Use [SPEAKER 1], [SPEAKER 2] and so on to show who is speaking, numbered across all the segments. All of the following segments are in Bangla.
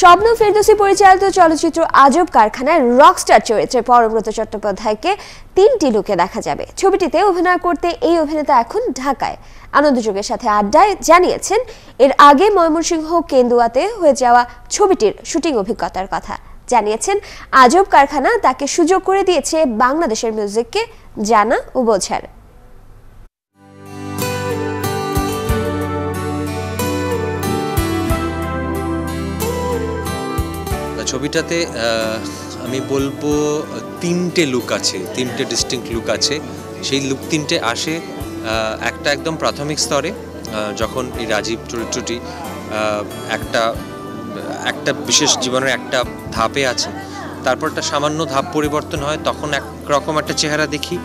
[SPEAKER 1] স্বপ্ন ফেরদৌসি পরিচালিত চলচ্চিত্র আজব কারখানায় রকস্টার চরিত্রে পরব্রত চট্টোপাধ্যায়কে তিনটি লুকে দেখা যাবে। ছবিটিতে অভিনয় করতে এই অভিনেতা এখন ঢাকায়। আনন্দযোগের সাথে আড্ডায় জানিয়েছেন, এর আগে ময়মনসিংহ, কেন্দুয়াতে হয়ে যাওয়া ছবিটির শুটিং অভিজ্ঞতার কথা। জানিয়েছেন, আজব কারখানা তাকে সুযোগ করে দিয়েছে বাংলাদেশের মিউজিককে জানা ও বোঝার।
[SPEAKER 2] ছবিটাতে আমি বলব তিনটে লুক আছে, তিনটে ডিস্টিংক্ট লুক আছে। সেই লুক তিনটে আসে একটা একদম প্রাথমিক স্তরে যখন এই রাজীব চরিত্রটি একটা একটা বিশেষ জীবনের একটা ধাপে আছে। তারপর একটা সামান্য ধাপ পরিবর্তন হয়, তখন একরকম একটা চেহারা দেখি,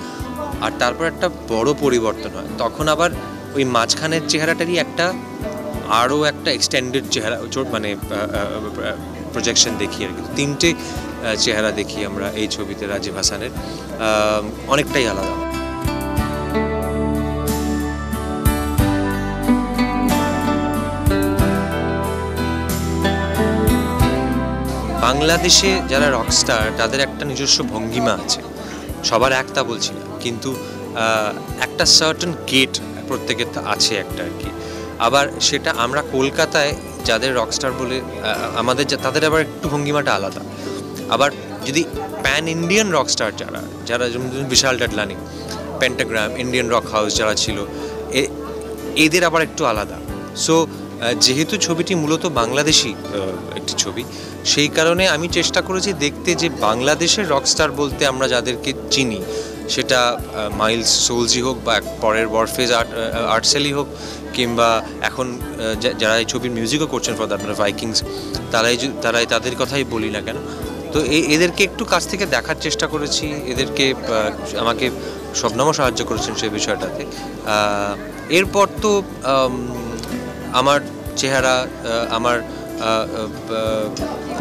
[SPEAKER 2] আর তারপর একটা বড় পরিবর্তন হয়। তখন আবার ওই মাঝখানের চেহারাটারই একটা আরও একটা এক্সটেন্ডেড চেহারা মানে প্রজেকশন দেখি আর কি তিনটে চেহারা দেখি আমরা এই ছবিতে রাজীব হাসানের। অনেকটাই আলাদা। বাংলাদেশে যারা রকস্টার তাদের একটা নিজস্ব ভঙ্গিমা আছে। সবার একটা বলছি না, কিন্তু একটা সার্টেন গেট প্রত্যেকের আছে একটা আর কি আবার সেটা আমরা কলকাতায় যাদের রকস্টার বলে আমাদের তাদের আবার একটু ভঙ্গিমাটা আলাদা। আবার যদি প্যান ইন্ডিয়ান রকস্টার যারা যারা যেমন Vishal Dadlani Pentagram Indian rock house যারা ছিল, এ- এদের আবার একটু আলাদা। সো যেহেতু ছবিটি মূলত বাংলাদেশি একটি ছবি, সেই কারণে আমি চেষ্টা করেছি দেখতে যে বাংলাদেশের রকস্টার বলতে আমরা যাদেরকে চিনি, সেটা মাইলস সোলজি হোক বা পরের বরফেজ আর্ট আর্টসেলি হোক কিংবা এখন যারা এই ছবির মিউজিকও করছেন ফর দ্যাট ভাইকিংস তারাই তারাই তাদের কথাই বলি না কেন? তো এদেরকে একটু কাছ থেকে দেখার চেষ্টা করেছি। এদেরকে আমাকে শবনমও সাহায্য করেছেন সেই বিষয়টাতে। এরপর তো আমার চেহারা আমার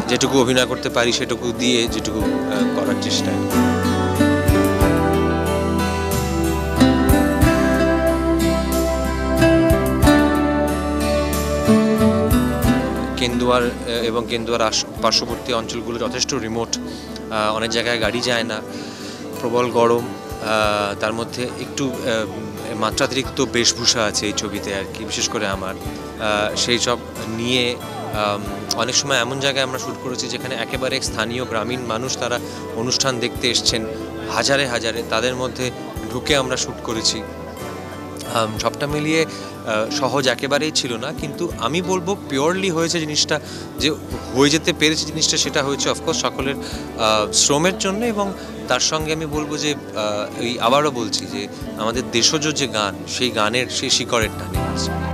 [SPEAKER 2] যেটুকু অভিনয় করতে পারি সেটুকু দিয়ে যেটুকু করার চেষ্টা। কেন্দুয়ার এবং কেন্দুয়ার পার্শ্ববর্তী অঞ্চলগুলো যথেষ্ট রিমোট অনেক জায়গায় গাড়ি যায় না, প্রবল গরম তার মধ্যে একটু মাত্রাতিরিক্ত বেশভূষা আছে এই ছবিতে আর কি, বিশেষ করে আমার সেই সব নিয়ে অনেক সময় এমন জায়গায় আমরা শ্যুট করেছি যেখানে একেবারে স্থানীয় গ্রামীণ মানুষ তারা অনুষ্ঠান দেখতে এসছেন, হাজারে হাজারে, তাদের মধ্যে ঢুকে আমরা শ্যুট করেছি। সবটা মিলিয়ে সহজ একেবারেই ছিল না। কিন্তু আমি বলব পিওরলি হয়েছে জিনিসটা যে, হয়ে যেতে পেরেছে জিনিসটা সেটা হয়েছে অফকোর্স সকলের শ্রমের জন্য এবং তার সঙ্গে আমি বলব যে এই আবারও বলছি যে, আমাদের দেশজ যে গান, সেই গানের, সেই শিকড়ের টানে